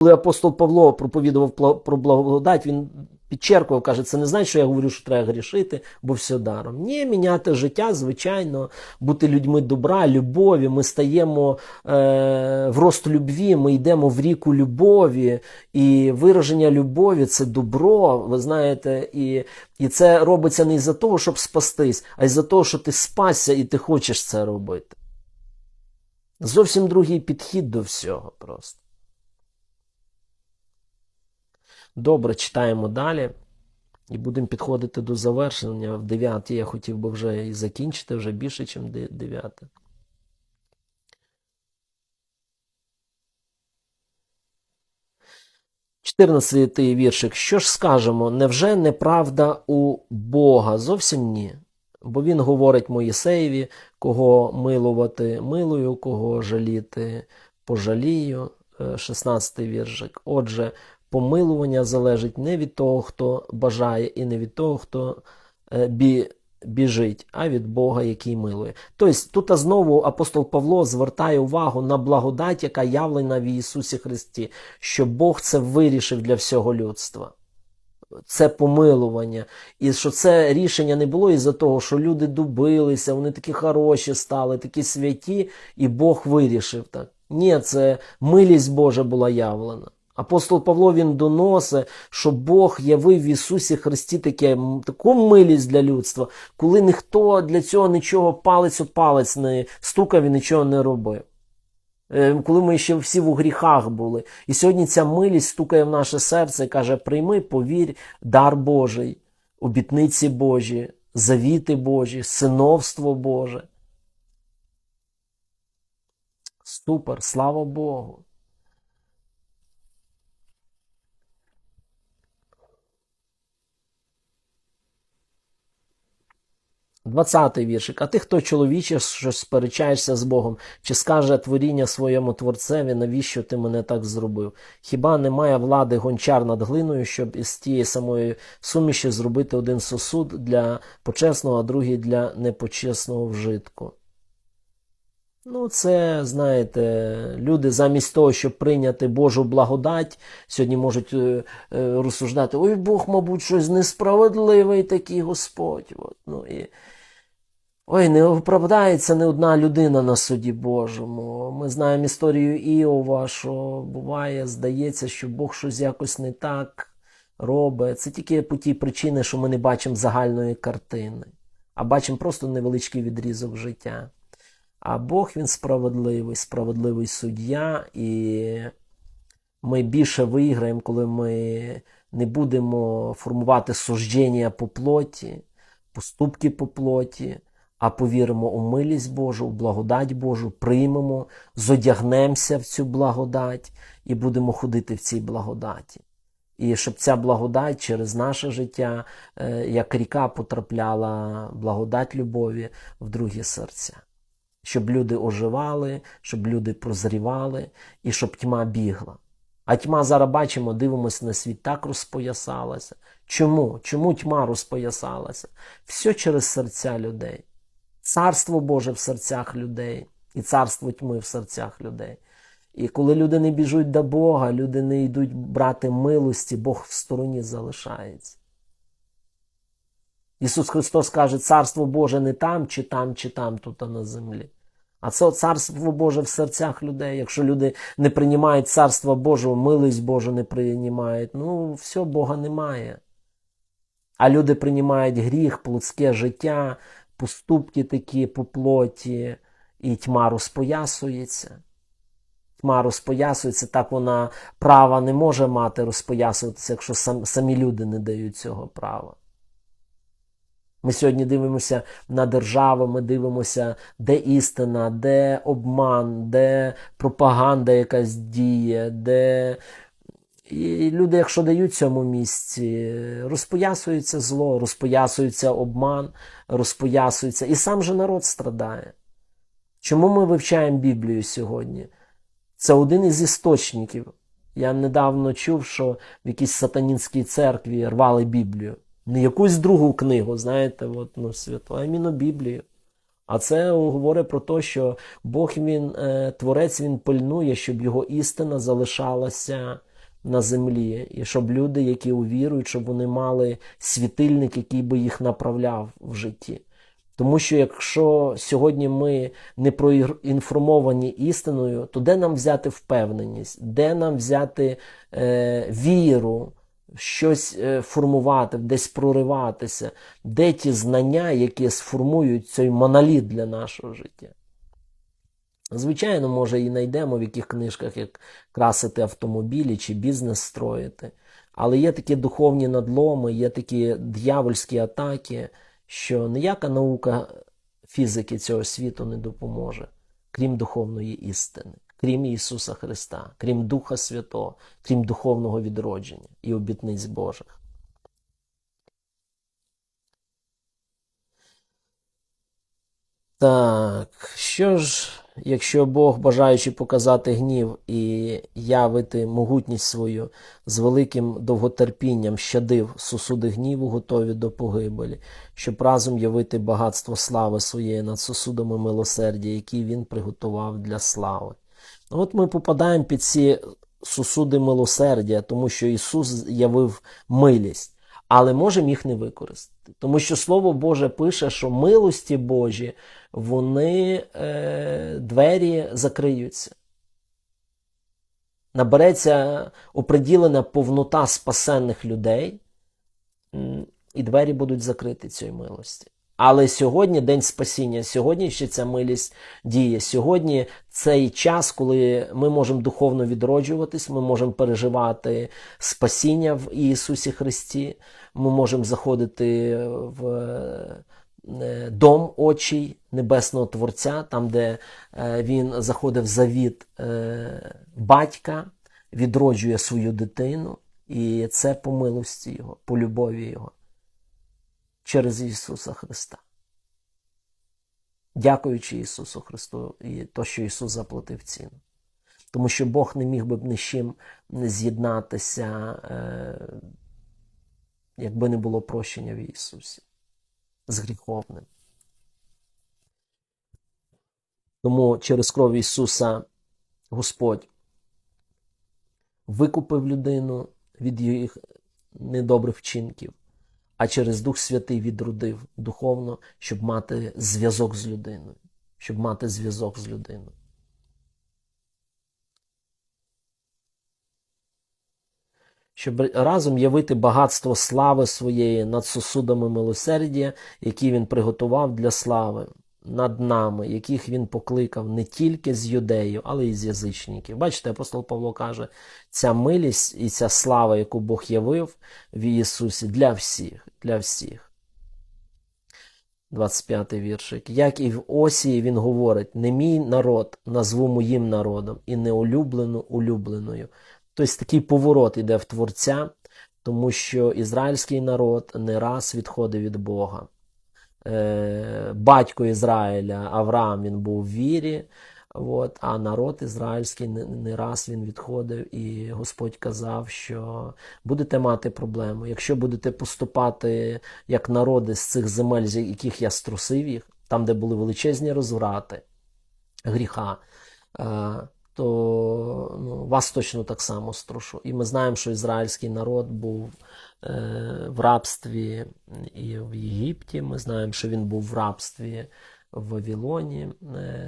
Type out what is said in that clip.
Коли апостол Павло проповідував про благодать, він підчеркував, каже, це не значить, що я говорю, що треба грішити, бо все даром. Ні, міняти життя, звичайно, бути людьми добра, любові. Ми стаємо е, в рост любві, ми йдемо в ріку любові, і вираження любові це добро, ви знаєте, і, і це робиться не із-за того, щоб спастись, а із-за того, що ти спасся і ти хочеш це робити. Зовсім другий підхід до всього просто. Добре, читаємо далі. І будемо підходити до завершення. В 9 я хотів би вже і закінчити, вже більше, ніж 9. Чотирнадцятий віршик. Що ж скажемо? Невже неправда у Бога? Зовсім ні. Бо він говорить Моїсеєві, кого милувати милую, кого жаліти пожалію. Е, 16 віршик. Отже, помилування залежить не від того, хто бажає, і не від того, хто е, бі, біжить, а від Бога, який милує. Тобто, тут знову апостол Павло звертає увагу на благодать, яка явлена в Ісусі Христі, що Бог це вирішив для всього людства. Це помилування. І що це рішення не було із-за того, що люди дубилися, вони такі хороші стали, такі святі, і Бог вирішив так. Ні, це милість Божа була явлена. Апостол Павло він доносить, що Бог явив в Ісусі Христі таке, таку милість для людства, коли ніхто для цього нічого палець у палець не стукав і нічого не робив. Е, Коли ми ще всі в гріхах були. І сьогодні ця милість стукає в наше серце і каже: прийми, повір, дар Божий, обітниці Божі, завіти Божі, синовство Боже. Супер, слава Богу. Двадцятий віршик. А ти, хто чоловіче, що сперечаєшся з Богом, чи скаже творіння своєму творцеві, навіщо ти мене так зробив? Хіба немає влади гончар над глиною, щоб із тієї самої суміші зробити один сосуд для почесного, а другий для непочесного вжитку? Ну, це, знаєте, люди замість того, щоб прийняти Божу благодать, сьогодні можуть е, е, розсуждати, ой, Бог, мабуть, щось несправедливий такий Господь. От, ну, і... Ой, не оправдається не одна людина на суді Божому. Ми знаємо історію Іова, що буває, здається, що Бог щось якось не так робить. Це тільки по тій причині, що ми не бачимо загальної картини, а бачимо просто невеличкий відрізок життя. А Бог він справедливий, справедливий суддя, і ми більше виграємо, коли ми не будемо формувати суждення по плоті, поступки по плоті, а повіримо у милість Божу, у благодать Божу, приймемо, зодягнемося в цю благодать і будемо ходити в цій благодаті. І щоб ця благодать через наше життя, е, як ріка потрапляла благодать любові в другі серця щоб люди оживали, щоб люди прозрівали і щоб тьма бігла. А тьма зараз бачимо, дивимося на світ, так розпоясалася. Чому? Чому тьма розпоясалася? Все через серця людей. Царство Боже в серцях людей, і царство тьми в серцях людей. І коли люди не біжуть до Бога, люди не йдуть брати милості, Бог в стороні залишається. Ісус Христос каже, Царство Боже не там, чи там, чи там, тут а на землі. А це царство Боже в серцях людей. Якщо люди не приймають царство Божого, милість Божу не приймають, ну все, Бога немає. А люди приймають гріх, плотське життя, поступки такі по плоті, і тьма розпоясується. Тьма розпоясується, так вона права не може мати розпоясуватися, якщо сам, самі люди не дають цього права. Ми сьогодні дивимося на державу, ми дивимося, де істина, де обман, де пропаганда якась діє, де. І люди, якщо дають цьому місці, розпоясується зло, розпоясується обман, розпоясується. І сам же народ страдає. Чому ми вивчаємо Біблію сьогодні? Це один із істочників. Я недавно чув, що в якійсь сатанінській церкві рвали Біблію. Не якусь другу книгу, знаєте, от, ну, святу, а іменно Біблію. А це говорить про те, що Бог він е, творець, він пильнує, щоб його істина залишалася на землі, і щоб люди, які увірують, щоб вони мали світильник, який би їх направляв в житті. Тому що якщо сьогодні ми не проінформовані істиною, то де нам взяти впевненість, де нам взяти е, віру, щось е, формувати, десь прориватися, де ті знання, які сформують цей моноліт для нашого життя? Звичайно, може, і знайдемо в яких книжках, як красити автомобілі чи бізнес строїти. Але є такі духовні надломи, є такі дьявольські атаки, що ніяка наука фізики цього світу не допоможе, крім духовної істини, крім Ісуса Христа, крім Духа Святого, крім духовного відродження і обітниць Божих. Так, що ж, якщо Бог, бажаючи показати гнів і явити могутність свою, з великим довготерпінням щадив сосуди гніву, готові до погибелі, щоб разом явити багатство слави своєї над сосудами милосердя, які він приготував для слави. От ми попадаємо під ці сосуди милосердя, тому що Ісус явив милість але можемо їх не використати. Тому що Слово Боже пише, що милості Божі, вони е, двері закриються. Набереться оприділена повнота спасенних людей, і двері будуть закриті цієї милості. Але сьогодні день спасіння, сьогодні ще ця милість діє. Сьогодні цей час, коли ми можемо духовно відроджуватись, ми можемо переживати спасіння в Ісусі Христі, ми можемо заходити в е, дом очей Небесного Творця, там, де е, Він заходив завіт е, батька, відроджує свою дитину, і це по милості Його, по любові Його через Ісуса Христа. Дякуючи Ісусу Христу і то, що Ісус заплатив ціну. Тому що Бог не міг би б ні з чим з'єднатися, е, якби не було прощення в Ісусі з гріховним. Тому через кров Ісуса Господь викупив людину від їх недобрих вчинків а через Дух Святий відродив духовно, щоб мати зв'язок з людиною, щоб мати зв'язок з людиною. Щоб разом явити багатство слави своєї над сосудами милосердя, які він приготував для слави над нами, яких він покликав не тільки з юдеїв, але й з язичників. Бачите, апостол Павло каже, ця милість і ця слава, яку Бог явив в Ісусі, для всіх, для всіх. 25-й віршик. Як і в Осії він говорить: не мій народ назву моїм народом, і не улюблену улюбленою. Тобто такий поворот іде в Творця, тому що ізраїльський народ не раз відходив від Бога. Е, батько Ізраїля Авраам він був в вірі, от, а народ ізраїльський не, раз він відходив, і Господь казав, що будете мати проблему. Якщо будете поступати як народи з цих земель, з яких я струсив їх, там, де були величезні розврати, гріха. То ну, вас точно так само струшу. І ми знаємо, що ізраїльський народ був е, в рабстві і в Єгипті. Ми знаємо, що він був в рабстві в Вавилоні. Е,